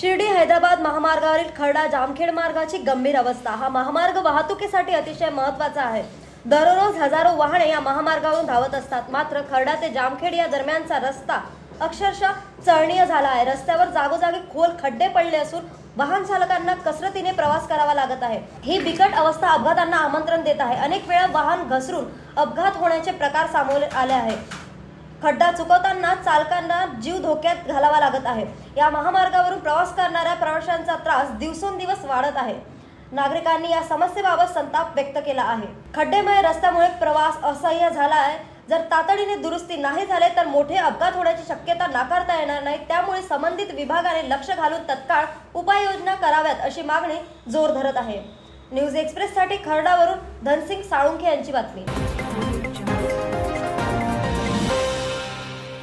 शिर्डी हैदराबाद महामार्गावरील खर्डा जामखेड मार्गाची गंभीर अवस्था. हा महामार्ग वाहतुकीसाठी अतिशय महत्त्वाचा आहे. दररोज हजारो वाहने या महामार्गावरून धावत असतात. मात्र खर्डा ते जामखेड या दरम्यानचा रस्ता अक्षरशः चळणीय झाला आहे. रस्त्यावर जागोजागी खोल खड्डे पडले असून वाहन चालकांना कसरतीने प्रवास करावा लागत आहे. ही बिकट अवस्था अपघातांना आमंत्रण देत आहे. अनेक वेळा वाहन घसरून अपघात होण्याचे प्रकार सामोरे आले आहे. खड्डा चुकवताना चालकांना जीव धोक्यात घालावा लागत आहे. या महामार्गावरून प्रवास प्रवाशांचा त्रास दिवसेंदिवस वाढत आहे. नागरिकांनी या समस्येबाबत संताप व्यक्त केला आहे. खड्डेमय रस्त्यामुळे प्रवास असह्य झाला आहे जर तातडीने दुरुस्ती नाही झाले तर मोठे अपघात होण्याची शक्यता नाकारता येणार नाही. त्यामुळे संबंधित विभागाने लक्ष घालून तत्काळ उपाययोजना कराव्यात अशी मागणी जोर धरत आहे. न्यूज एक्सप्रेससाठी खरडावरून धनसिंग साळुंखे यांची बातमी.